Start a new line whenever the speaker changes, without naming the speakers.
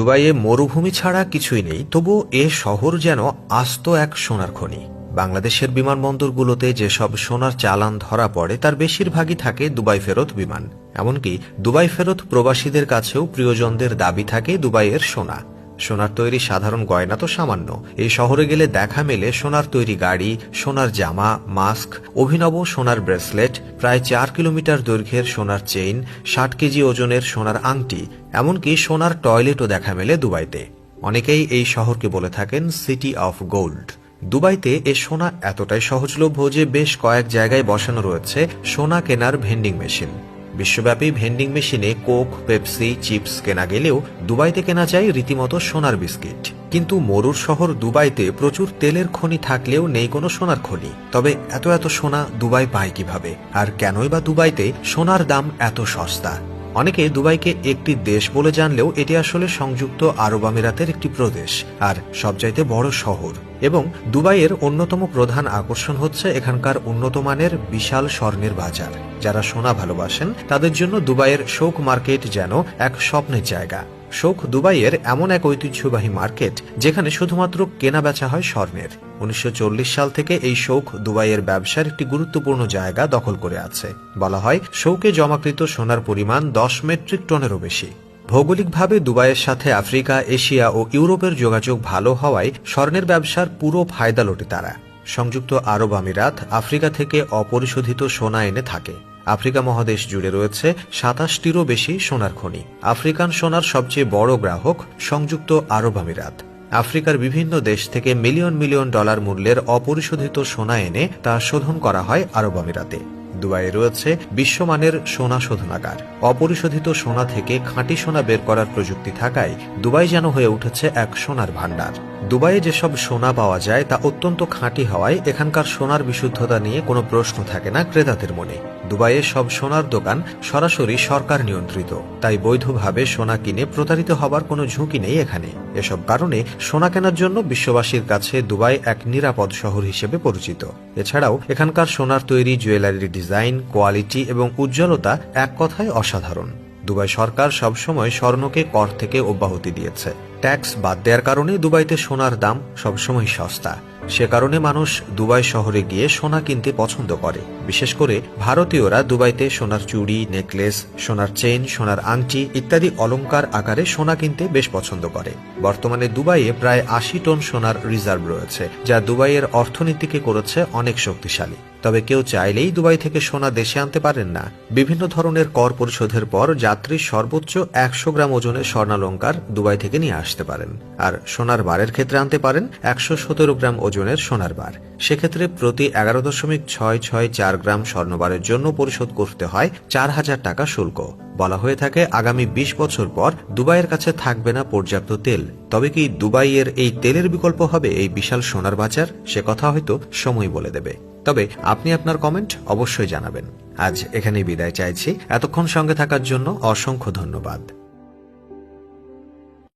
দুবাইয়ে মরুভূমি ছাড়া কিছুই নেই, তবু এ শহর যেন আস্ত এক সোনার খনি। বাংলাদেশের বিমানবন্দরগুলোতে যেসব সোনার চালান ধরা পড়ে, তার বেশিরভাগই থাকে দুবাই ফেরত বিমান। এমনকি দুবাই ফেরত প্রবাসীদের কাছেও প্রিয়জনদের দাবি থাকে দুবাইয়ের সোনা। সোনার তৈরি সাধারণ গয়না তো সামান্য। এই শহরে গেলে দেখা মেলে সোনার তৈরি গাড়ি, সোনার জামা, মাস্ক, অভিনব সোনার ব্রেসলেট, প্রায় চার কিলোমিটার দৈর্ঘ্যের সোনার চেইন, ষাট কেজি ওজনের সোনার আংটি, এমনকি সোনার টয়লেটও দেখা মেলে দুবাইতে। অনেকেই এই শহরকে বলে থাকেন সিটি অফ গোল্ড। দুবাইতে এ সোনা এতটাই সহজলভ্য যে বেশ কয়েক জায়গায় বসানো রয়েছে সোনা কেনার ভেন্ডিং মেশিন। বিশ্বব্যাপী ভেন্ডিং মেশিনে কোক, পেপসি, চিপস কেনা গেলেও দুবাইতে কেনা যায় রীতিমতো সোনার বিস্কিট। কিন্তু মরুর শহর দুবাইতে প্রচুর তেলের খনি থাকলেও নেই কোনো সোনার খনি। তবে এত এত সোনা দুবাই পায় কীভাবে? আর কেনই বা দুবাইতে সোনার দাম এত সস্তা? অনেকে দুবাইকে একটি দেশ বলে জানলেও এটি আসলে সংযুক্ত আরব আমিরাতের একটি প্রদেশ, আর সবচাইতে বড় শহর। এবং দুবাইয়ের অন্যতম প্রধান আকর্ষণ হচ্ছে এখানকার উন্নত মানের বিশাল স্বর্ণের বাজার। যারা সোনা ভালোবাসেন, তাদের জন্য দুবাইয়ের শোক মার্কেট যেন এক স্বপ্নের জায়গা। শোক দুবাইয়ের এমন এক ঐতিহ্যবাহী মার্কেট, যেখানে শুধুমাত্র কেনা বেচা হয় স্বর্ণের। উনিশশো চল্লিশ সাল থেকে এই শৌক দুবাইয়ের ব্যবসার একটি গুরুত্বপূর্ণ জায়গা দখল করে আছে। বলা হয়, শৌকে জমাকৃত সোনার পরিমাণ দশ মেট্রিক টনেরও বেশি। ভৌগোলিকভাবে দুবাইয়ের সাথে আফ্রিকা, এশিয়া ও ইউরোপের যোগাযোগ ভালো হওয়ায় স্বর্ণের ব্যবসার পুরো ফায়দা লোটে তারা। সংযুক্ত আরব আমিরাত আফ্রিকা থেকে অপরিশোধিত সোনা এনে থাকে। আফ্রিকা মহাদেশ জুড়ে রয়েছে সাতাশটিরও বেশি সোনার খনি। আফ্রিকান সোনার সবচেয়ে বড় গ্রাহক সংযুক্ত আরব আমিরাত। আফ্রিকার বিভিন্ন দেশ থেকে মিলিয়ন মিলিয়ন ডলার মূল্যের অপরিশোধিত সোনা এনে তা শোধন করা হয় আরব আমিরাতে। দুবাইয়ে রয়েছে বিশ্বমানের সোনা শোধনাগার। অপরিশোধিত সোনা থেকে খাঁটি সোনা বের করার প্রযুক্তি থাকায় দুবাই যেন হয়ে উঠেছে এক সোনার ভাণ্ডার। দুবাইয়ে যেসব সোনা পাওয়া যায় তা অত্যন্ত খাঁটি হওয়ায় এখানকার সোনার বিশুদ্ধতা নিয়ে কোনো প্রশ্ন থাকে না ক্রেতাদের মনে। দুবাইয়ে সব সোনার দোকান সরাসরি সরকার নিয়ন্ত্রিত, তাই বৈধভাবে সোনা কিনে প্রতারিত হবার কোনো ঝুঁকি নেই এখানে। এসব কারণে সোনা কেনার জন্য বিশ্ববাসীর কাছে দুবাই এক নিরাপদ শহর হিসেবে পরিচিত। এছাড়াও এখানকার সোনার তৈরি জুয়েলারির ডিজাইন, কোয়ালিটি এবং উজ্জ্বলতা এক কথায় অসাধারণ। দুবাই সরকার সবসময় স্বর্ণকে কর থেকে অব্যাহতি দিয়েছে। ট্যাক্স বাদ দেওয়ার কারণে দুবাইতে সোনার দাম সবসময় সস্তা। সে কারণে মানুষ দুবাই শহরে গিয়ে সোনা কিনতে পছন্দ করে। বিশেষ করে ভারতীয়রা দুবাইতে সোনার চুড়ি, নেকলেস, সোনার চেন সোনার আংটি ইত্যাদি অলংকার আকারে সোনা কিনতে বেশ পছন্দ করে। বর্তমানে দুবাইয়ে প্রায় আশি টন সোনার রিজার্ভ রয়েছে, যা দুবাইয়ের অর্থনীতিকে করেছে অনেক শক্তিশালী। তবে কেউ চাইলেই দুবাই থেকে সোনা দেশে আনতে পারেন না। বিভিন্ন ধরনের কর পরিশোধের পর যাত্রী সর্বোচ্চ একশো গ্রাম ওজনের স্বর্ণালঙ্কার দুবাই থেকে নিয়ে আসতে পারেন। আর সোনার বারের ক্ষেত্রে আনতে পারেন একশো সতেরো গ্রাম ওজনের সোনার বার। সেক্ষেত্রে প্রতি এগারো দশমিক ছয় ছয় চার গ্রাম স্বর্ণবারের জন্য পরিশোধ করতে হয় চার হাজার টাকা শুল্ক। বলা হয়ে থাকে, আগামী ২০ বছর পর দুবাইয়ের কাছে থাকবে না পর্যাপ্ত তেল। তবে কি দুবাইয়ের এই তেলের বিকল্প হবে এই বিশাল সোনার বাজার? সে কথা হয়তো সময় বলে দেবে। তবে আপনি আপনার কমেন্ট অবশ্যই জানাবেন। আজ এখানেই বিদায় চাইছি। এতক্ষণ সঙ্গে থাকার জন্য অসংখ্য ধন্যবাদ।